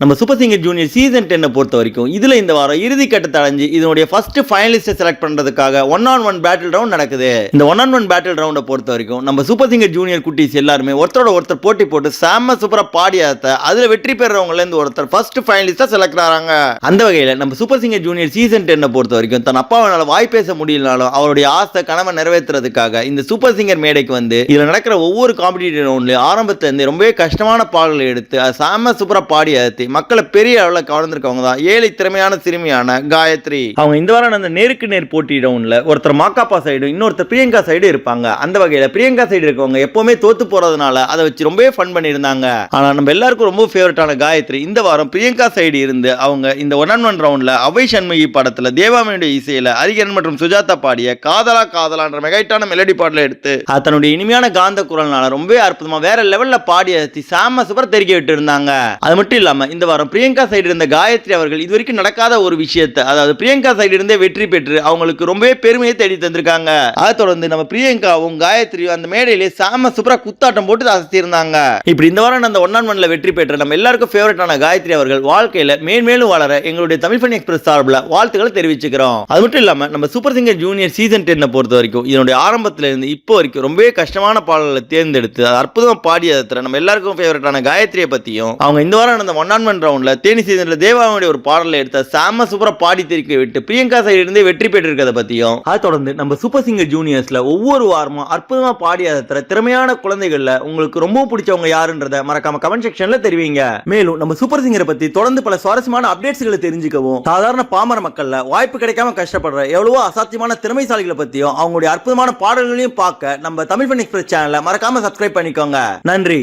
நம்ம super singer junior season டென்னை பொறுத்த வரைக்கும் இதில் இந்த வாரம் இறுதி கட்டத்தை அடைஞ்சு இதனுடைய ஃபர்ஸ்ட் ஃபைனலிஸ்ட்டை செலக்ட் பண்ணுறதுக்காக one on one battle round நடக்குது. இந்த ஒன் ஆன் ஒன் பேட்டில் ரவுண்டை பொறுத்த வரைக்கும் நம்ம சூப்பர் சிங்கர் ஜூனியர் குட்டீஸ் எல்லாருமே ஒருத்தரோட ஒருத்தர் போட்டி போட்டு செம்ம சூப்பராக பாடியாத்த அதில் வெற்றி பெறவங்கலேருந்து ஒருத்தர் ஃபர்ஸ்ட் ஃபைனலிஸ்ட்டாக செலக்ட் ஆகிறாங்க அந்த வகையில் நம்ம சூப்பர் சிங்கர் ஜூனியர் சீசன் டென்னை பொறுத்த வரைக்கும் தன் அப்பாவனால் வாய் பேச முடியலனாலும் அவருடைய ஆசை கனவை நிறைவேற்றுறதுக்காக இந்த சூப்பர் சிங்கர் மேடைக்கு வந்து இதில் நடக்கிற ஒவ்வொரு காம்படிட்டிவ் ரவுண்ட்லயும் ஆரம்பத்துலேருந்து ரொம்பவே கஷ்டமான பாடல்களை எடுத்து அது செம்ம சூப்பராக பாடி அழுத்தி மக்களை பெரிய அளவில் கவர்ந்திருக்கவங்க தான். ஏழை திறமையான சிறுமியான காயத்ரி. அவங்க இந்த வாரம் அந்த நேருக்கு நேர் போட்டி ஒருத்தர் மாக்காப்பா சைடு இன்னொருத்தர் பிரியங்கா சைடு இருப்பாங்க. அந்த வகையில பிரியங்கா சைடு இருக்கவங்க எப்பவுமே தோத்து போறதுனால அதை வச்சு ரொம்பவே ஃபன் பண்ணியிருந்தாங்க. ஆனா நம்ம எல்லாருக்கும் ரொம்ப ஃபேவரட்டான காயத்ரி இந்த வாரம் பிரியங்கா சைடு இருந்து அவங்க இந்த ஒன் அன் ஒன் ரவுண்டில் அவை சண்முகி படத்துல தேவாமியுடைய இசையில அரிகன் மற்றும் சுஜாதா பாடிய காதலா காதலான்ற மெகைட்டான மெலடி பாடலை எடுத்து தன்னுடைய இனிமையான காந்த குரல்னால ரொம்பவே அற்புதமாக வேற லெவலில் பாடிய சாம சூப்பர் தெரிக்க விட்டு இருந்தாங்க அது மட்டும் இல்லாம இந்த வாரம் பிரியங்கா சைடு இருந்த காயத்ரி அவர்கள் இது வரைக்கும் நடக்காத ஒரு விஷயத்தை அதாவது பிரியங்கா சைடு இருந்தே வெற்றி பெற்று அவங்களுக்கு ரொம்பவே பெருமையை தேடி தந்திருக்காங்க. அதை தொடர்ந்து நம்ம பிரியங்காவும் காயத்ரியும் அந்த மேடையிலே சாம சூப்பரா குத்தாட்டம் போட்டு அசத்திருந்தாங்க இப்படி இந்த வாரம் அந்த ஒன் ஆன் ஒன்ல வெற்றி பெற்ற நம்ம எல்லாருக்கும் ஃபேவரட்டான காயத்ரி அவர்கள் வாழ்க்கையில மேன்மேலும் வளர எங்களுடைய தமிழ் ஃபன் எக்ஸ்பிரஸ் சார்பில் வாழ்த்துக்களை தெரிவிச்சுக்கிறோம். அது மட்டும் இல்லாம நம்ம சூப்பர் சிங்கர் ஜூனியர் சீசன் டென்னை பொறுத்த வரைக்கும் இதனுடைய ஆரம்பத்துல இருந்து இப்போ வரைக்கும் ரொம்பவே கஷ்டமான பாடல்களை தேர்ந்தெடுத்து அது அற்புதமா பாடியதை நம்ம எல்லாருக்கும் ஃபேவரட்டான காயத்ரியை பத்தியும் அவங்க இந்த வாரம் நடந்த ஒன் ஆன் கான்வென்ட் ரவுண்டில் தேனி சீசனில் தேவாவுடைய ஒரு பாடலை எடுத்த சாம சூப்பரா பாடி தெரிக்க விட்டு பிரியங்கா சைடு இருந்தே வெற்றி பெற்றிருக்கிறத பற்றியும் அதை தொடர்ந்து நம்ம சூப்பர் சிங்கர் ஜூனியர்ஸ்ல ஒவ்வொரு வாரமும் அற்புதமா பாடியதை திறமையான குழந்தைகள்ல உங்களுக்கு ரொம்ப பிடிச்சவங்க யாருன்றத மறக்காம கமெண்ட் செக்ஷன்ல தெரிவிங்க. மேலும் நம்ம சூப்பர் சிங்கரை பத்தி தொடர்ந்து பல சுவாரஸ்யமான அப்டேட்ஸ்களை தெரிஞ்சுக்கவும் சாதாரண பாமர மக்களில் வாய்ப்பு கிடைக்காம கஷ்டப்படுற எவ்வளவோ அசாத்தியமான திறமைசாலிகளை பற்றியும் அவங்களுடைய அற்புதமான பாடல்களையும் பார்க்க நம்ம தமிழ் பண்ணி எக்ஸ்பிரஸ் சேனலை மறக்காம சப்ஸ்கிரைப் பண்ணிக்கோங்க. நன்றி.